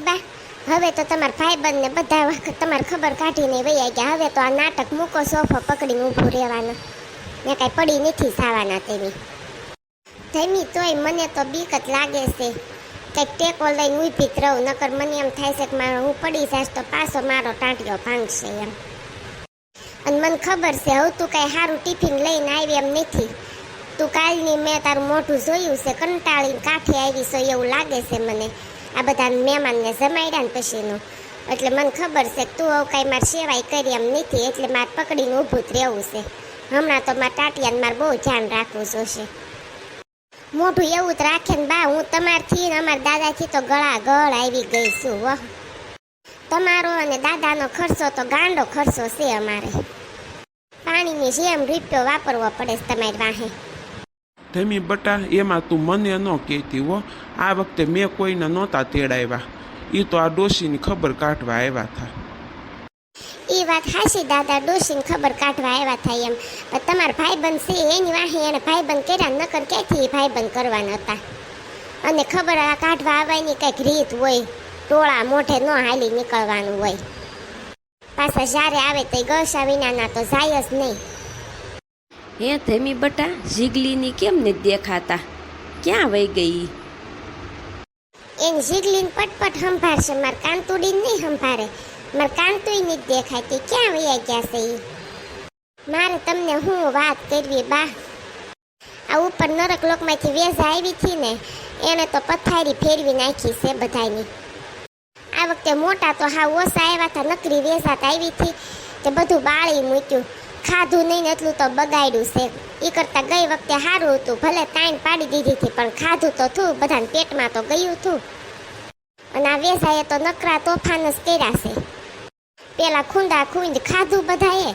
બા, હવે તો તમારા ભાઈબંધને બધા વખત તમારે ખબર કાઢીને વૈયા ગયા. હવે તો આ નાટક મૂકો, સોફો પકડીને ઊભું રહેવાનું. ને કાંઈ પડી નથી સાવાના તેની. ધમી તોય મને તો બીક જ લાગે છે. કંઈક ટેકો લઈને ઊભી જ રહું, નકર મને એમ થાય છે કે મારો, હું પડી જાશ તો પાછો મારો ટાંટિયો ભાંગશે એમ. અને મને ખબર છે, હવે તું કાંઈ સારું ટિફિન લઈને આવી એમ નથી. તું કાલની મેં તારું મોઢું જોયું છે, કંટાળીને કાંઠે આવી છો એવું લાગે છે મને. આ બધા મહેમાનને જમાડ્યા ને પછીનું. એટલે મને ખબર છે તું હવે કાંઈ મારે સેવાય કરી એમ નથી, એટલે મારે પકડીને ઊભું જ રહેવું છે. હમણાં તો મારે ટાટિયાને મારે બહુ ધ્યાન રાખવું જોશે. મોઢું એવું જ રાખે ને બા, હું તમારથી ને અમારા દાદાથી તો ગળા ગળ આવી ગઈ છું વાહ તમારો અને દાદાનો ખર્ચો તો ગાંડો ખર્ચો છે અમારે. પાણીની જેમ રૂપિયો વાપરવો પડે છે તમારી વાહે. ધમી બટા, એમાં તું મને ન કહેતી હો. આ વખતે મેં કોઈને નહોતા તેડાવ્યા. એ તો આ ડોશીની ખબર કાઢવા આવ્યા હતા એ વાત હાશી દાદા, ડોશીની ખબર કાઢવા આવ્યા થાય એમ. પણ તમારા ભાઈબંધ છે, એની વાહી એને ભાઈબંધ કર્યા નકર ક્યાંથી એ ભાઈબંધ કરવાના હતા? અને ખબર આ કાઢવા આવવાની કંઈક રીત હોય, ટોળા મોઢે ન હાલી નીકળવાનું હોય. પાછા જ્યારે આવે તો ગસા વિનાના તો જાય જ નહીં. હે ધેમી બટા, જીગલીની કેમ ને દેખાતા? ક્યાં વહી ગઈ? એન જીગલીન પટપટ સંભાળશે, માર કાંતુડી નહીં સંભાળે. માર કાંતુય નહીં દેખાતી ક્યાં વયા ગયા છે મારે તમને હું વાત કરવી બા? આ ઉપર નરક લોકમાંથી વેઝા આવી હતી ને, એને તો પથારી ફેરવી નાખી છે બધાની આ વખતે મોટા તો હા ઓછા આવ્યા હતા નકરી વેઝાત આવી હતી તે બધું બાળી મૂક્યું. ખાધું નહીં, એટલું તો બગાડ્યું છે. એ કરતાં ગઈ વખતે સારું હતું, ભલે તાણ પાડી દીધી હતી, પણ ખાધું તો થયું બધાને પેટમાં તો ગયું હતું અને આ વેસાએ તો નકરા તોફાન જ કર્યા છે. પેલા ખૂંદા ખૂંદ ખાધું બધાએ,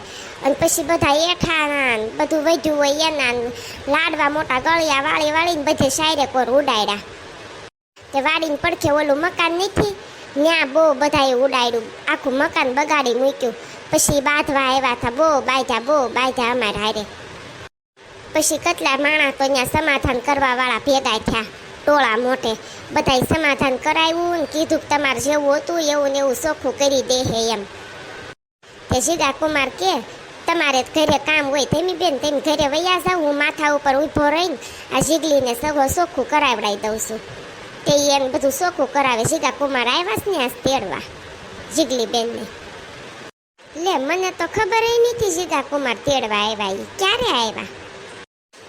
અને પછી બધા એઠાના બધું વધ્યું હોય એના લાડવા મોટા ગળિયા વાળી વાળીને બધે શાયરે કોર ઉડાડ્યા. તે વાળીને પડખે ઓલું મકાન નથી ત્યાં બહુ બધાએ ઉડાડ્યું. આખું મકાન બગાડી મૂક્યું. પછી બાંધવા આવ્યા હતા બહુ બાંધ્યા બહુ બાંધ્યા અમારા હારે. પછી કેટલા માણસ તો અહીંયા સમાધાન કરવાવાળા ભેગા થયા, ટોળા મોટે બધાય સમાધાન કરાવ્યું ને કીધું કે તમારે જેવું હતું એવું ને એવું ચોખ્ખું કરી દે હે એમ. તે સીધા કુમાર કે, તમારે ઘરે કામ હોય તેમી બેન, તેમ ઘરે વૈયા જાઉં હું માથા ઉપર ઊભો રહીને આ જીગલીને સગો ચોખ્ખું કરાવડાવી દઉં છું. તે એને બધું ચોખ્ખું કરાવે. સીધા કુમાર આવ્યા છે ને આ તેડવા, જીગલી બેનને. લે, મને તો ખબર નથી સીધા કુમાર તેડવા આવ્યા ક્યારે આવ્યા?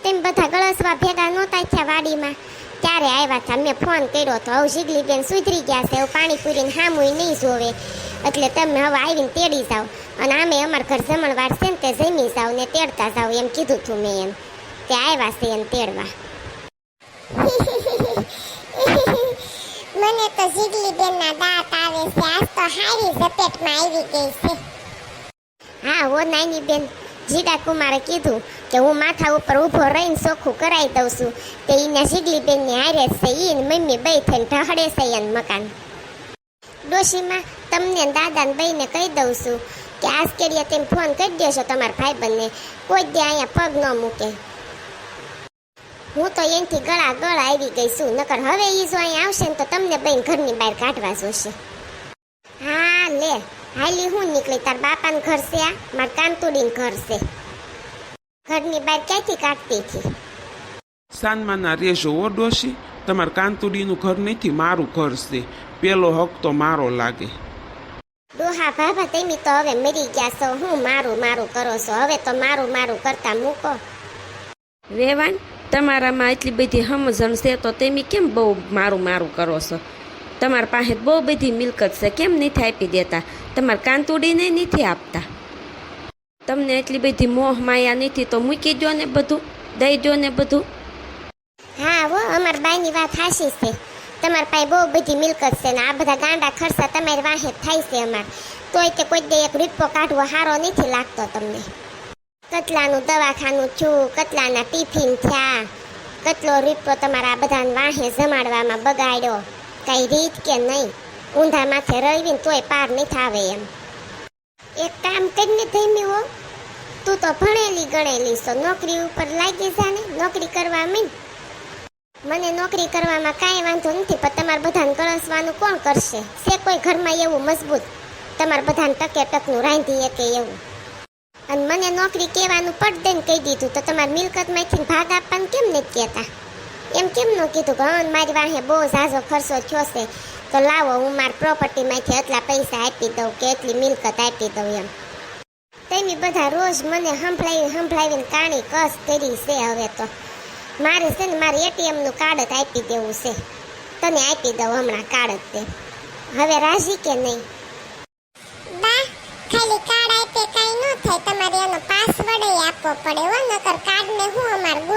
તેમ બધા ગળસવા ભેગા નહોતા થયા વાડીમાં. ત્યારે આવ્યા હતા મેં ફોન કર્યો તો હવે જીગલી બેન સુધરી ગયા છે હવે પાણી પૂરીને હામુય નહીં જોવે. એટલે તમે હવે આવીને તેડી જાઓ. અને આમે અમારા ઘર જમણવાર છે ને તે જમી જાઓ ને તેડતા જાઓ એમ કીધું હતું મેં એમ. તે આવ્યા છે એમ તેડવા. મને તો જીગલી બેનના દાંત આવે છે. આજ તો હારી ઝપેટમાં આવી ગઈ છે. હા હો નાની બેન જીડા કુમારે કીધું કે હું માથા ઉપર ઊભો રહીને ચોખ્ખું કરાવી દઉં છું. તે એના જીગલી બેનની હારે છે ઈ મમ્મી બે થઈને ઢહડે છે એને મકાન. ડોશીમાં, તમને દાદાને બેયને કહી દઉં છું કે આજ કેડિયા તેમ ફોન કરી દેશો તમારા ભાઈબંધને. કોઈ દે અહીંયા પગ ન મૂકે. હું તો એનથી ગળા ગળ આવી ગઈ છું, નકર હવે એ જો અહીંયા આવશે ને તો તમને બેન ઘરની બહાર કાઢવા જોશે. હા, લે. હાલી હું નીકળી તાર બાપાને ઘર છે આ માર કાંતુડીનું ઘર છે. ઘરની બહાર ક્યાંથી કાઢતી હતી? સાનમાના રેશો ઓ ડોશી તમારે કાંતુડીનું ઘર નથી મારું ઘર છે પેલો હક તો મારો લાગે. ડોહા ભાભા તમે તો હવે મરી ગયા છો હું મારું મારું કરો છો હવે તો મારું મારું કરતા મૂકો. વેવાન તમારામાં એટલી બધી સમજણ છે તો તમે કેમ બહુ મારું મારું કરો છો? તમારા પાસે બહુ બધી મિલકત છે. કેમ નથી આપી દેતા? તમારે કાંતુડીને નથી આપતા. તમને એટલી બધી મોહ માયા નથી તો મૂકી દો ને બધું, દઈ દો ને બધું. હા વો અમાર બાઈની વાત હાશી છે. તમારા પાસે બહુ બધી મિલકત છે ને આ બધા ગાંડા ખર્ચા તમારી વાહે થાય છે અમાર. તોય તે કોઈ દે એક રૂપિયો કાઢવો સારો નથી લાગતો તમને. કતલાનું દવાખાનું છું કતલાના ટિફિન થયા કતલો રૂપિયો તમારા આ બધાને વાહે જમાડવામાં બગાડ્યો. કઈ રીત કે નહીં. ઊંધા માથે રહીને તોય પાર નહીં થાવે એમ. એક કામ કરીને થઈ હો. તું તો ભણેલી ગણેલી છો. નોકરી ઉપર લાગી જા ને. નોકરી કરવા મીન. મને નોકરી કરવામાં કાંઈ વાંધો નથી, પણ તમારે બધાને કળસવાનું કોણ કરશે? છે કોઈ ઘરમાં એવું મજબૂત? તમારે બધાને ટકે ટકનું રાંધી કે એવું. અને મને નોકરી કહેવાનું પડદે ને કહી દીધું, તો તમારે મિલકતમાંથી ભાગ આપવાનું કેમ નથી કહેતા? એમ કેમ ન કીધું? કે મારી વાહે બહુ ઝાઝો ખર્ચો થયો છે. તો લાવો, હું મારી પ્રોપર્ટીમાંથી એટલા પૈસા આપી દઉં કે એટલી મિલકત આપી દઉં એમ. તેમી બધા રોજ મને સંભળાવી સંભળાવીને કાણી કસ કરી છે હવે તો. મારે છે ને મારે એટીએમનું કાર્ડ જ આપી દેવું છે. તને આપી દઉં હમણાં કાર્ડ જ તે. હવે રાજી કે નહીં? બા, ખાલી કાર્ડ આપે કઈ ન થાય. તમારે એનો પાસવર્ડ આપવો પડે હો, નકર કાર્ડ ને હું અમાર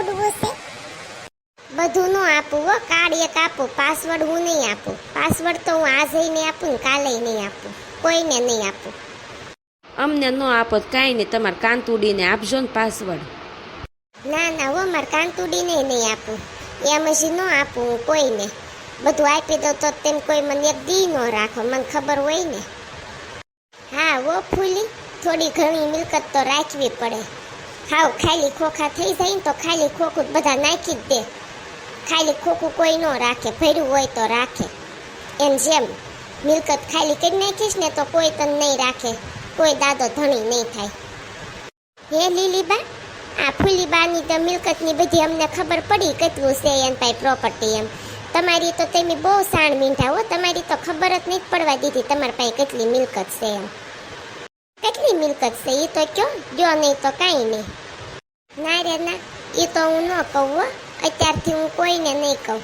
બધું નો આપું હો. કાર્ડ એક આપું પાસવર્ડ હું નહીં આપું. પાસવર્ડ તો હું આજે નહીં આપું ને કાલે નહીં આપું. કોઈને નહીં આપું. અમને ન આપો તો કાંઈ નહીં. તમારે કાંતુડીને આપજો ને પાસવર્ડ ના ના હો મારે કાંતુડીને નહીં આપું. એમ હજી ન આપું હું કોઈને. બધું આપી દઉં તો તેમ કોઈ મને એક દી ન રાખો. મને ખબર હોય ને. હા વો ફૂલી. થોડી ઘણી મિલકત તો રાખવી પડે. હાવ ખાલી ખોખા થઈ જાય ને તો ખાલી ખોખું બધા નાખી જ દે. ખાલી ખોખું કોઈ ન રાખે, ભર્યું હોય તો રાખે. એમ જેમ મિલકત ખાલી કરી નાખીશ ને તો કોઈ તને નહીં રાખે, કોઈ દાદો ધણી નહીં થાય. હે લીલીબા, આ ફૂલીબાની તો મિલકતની બધી અમને ખબર પડી કેટલું છે એન પાસે પ્રોપર્ટી એમ. તમારી તો તમે બહુ સાણ મીંઢા હો, તમારી તો ખબર જ નહીં પડવા દીધી તમારી પાસે કેટલી મિલકત છે એમ. કેટલી મિલકત છે એ તો કયો? જો નહીં તો કાંઈ નહીં. ના રે ના એ તો હું ન કહું અત્યારથી હું કોઈને નહીં કહું.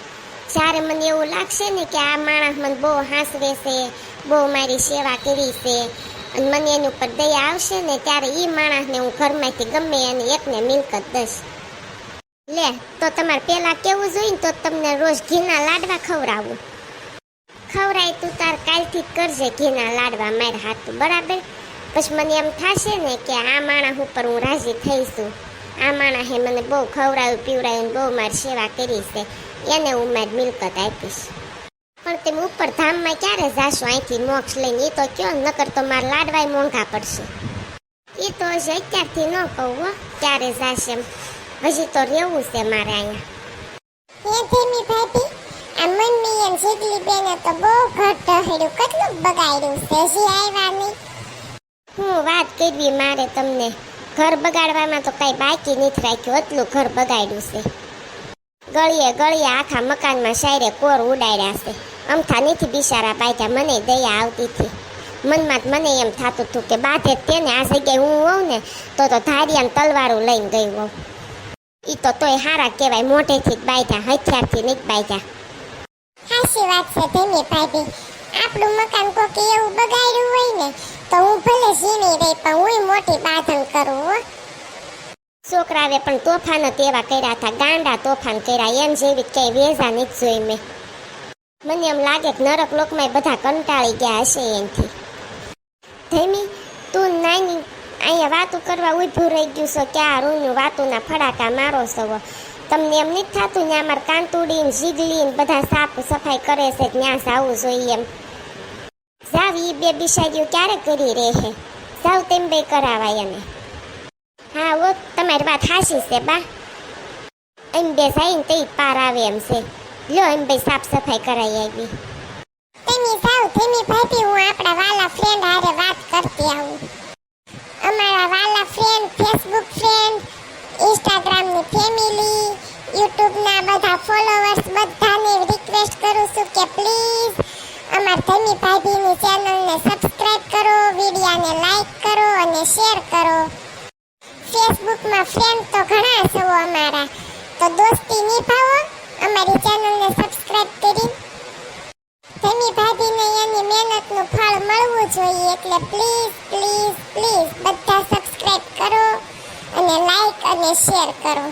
જ્યારે મને એવું લાગશે ને કે આ માણસ મને બહુ હાંસવે છે, બહુ મારી સેવા કરી છે, અને મને એની ઉપર દયા આવશે ને ત્યારે એ માણસને હું ઘરમાંથી ગમે એને એકને મિલકત દઈશ. લે, તો તમારે પહેલાં કેવું જોઈએ તો તમને રોજ ઘીના લાડવા ખવડાવું. ખવડાય તું તાર કાલથી કરજે ઘીના લાડવા મારા હાથું, બરાબર? પછી મને એમ થશે ને કે આ માણસ ઉપર હું રાજી થઈશું. આ માણસે મને બહુ ખવડાવ્યું પીવડાવ્યું બહુ મારી સેવા કરી છે. એને હું મારી મિલકત આપીશ. પણ તેમ ઉપર ધામમાં ક્યારે જાશો? અહીંથી મોક્ષ લઈને એ તો કયો? નકર તો મારા લાડવાય મોંઘા પડશે. એ તો હજી અત્યારથી ન કહું હો ક્યારે જાશે એમ. હજી તો રહેવું છે મારે અહીંયા. ધીમી ભાભી આ મમ્મી એમ બેને તો બહુ ઘટ કેટલું બગાડ્યું છે? હજી આવ્યા નહીં. હું વાત કરવી મારે તમને. ઘર બગાડવામાં તો કઈ બાકી નથી રાખ્યું, એટલું ઘર બગાડ્યું છે. ગળીએ ગળીએ આખા મકાનમાં શાયરે કોર ઉડાડ્યા છે. અમથા નથી બિચારા પાક્યા મને દયા આવતી હતી. મનમાં મને એમ થતું હતું કે બાધે તેને આ જગ્યાએ હું હોઉં ને, તો તો ધારિયાને તલવારું લઈને ગઈ હોઉં. એ તો તોય હારા કહેવાય, મોઢેથી જ બાંધ્યા હથિયારથી નહીં બાંધ્યા સાચી વાત છે ધીમી ભાભી. આપણું મકાન કોકે એવું બગાડ્યું હોય ને તો હું ભલે ઝીણી રહી, પણ હું મોટી બાંધણ કરું, હો. પણ તોફાન જ એવા કર્યા હતા, ગાંડા તોફાન કર્યા, એમ જેવી ક્યાંય વેઝા નથી જોઈ મેં. મને એમ લાગે કે નરક લોકમાં બધા કંટાળી ગયા હશે એનથી. ધૈમી, તું નાની, અહીંયા વાતું કરવા ઊભું રહી ગયું છો કે આ રૂનું વાતુના ફડાકા મારો છો તમને એમ નથી થતું ને અમારે કાંતુડી જીગલી બધા સાફ સફાઈ કરે છે, ત્યાં જ આવવું જોઈએ એમ. જાવ ઈ બે બિસાડીઓ ક્યારે કરી રહે? હે જાવ તેમ બે કરાવાય અમે હા ઓ તમારી વાત હાશી છે, બા. એમ બે જાય તે પાર આવે એમ છે. લ્યો એમ બે સાફ સફાઈ કરાઈ આવી તેની જાઓ ધીમી ભાભી હું આપણા વાલા ફ્રેન્ડ હારે વાત કરતી આવું. અમારા વાલા ફ્રેન્ડ ફેસબુક ફ્રેન્ડ ઇન્સ્ટાગ્રામની ફેમિલી યુટ્યુબના બધા ફોલોવર્સ બધાને રિક્વેસ્ટ કરું છું કે પ્લીઝ અમાર ધની ભાભીની ચેનલને સબસ્ક્રાઇબ કરો, વિડિયાને લાઈક કરો અને શેર કરો. ફેસબુકમાં ફ્રેન્ડ તો ઘણા છો અમારા. તો દોસ્તી નિભાવો, અમારી ચેનલને સબસ્ક્રાઇબ કરી. ધમી ભાભીને એની મહેનતનું ફળ મળવું જોઈએ, એટલે પ્લીઝ પ્લીઝ પ્લીઝ બધા સબસ્ક્રાઇબ કરો અને લાઈક અને શેર કરો.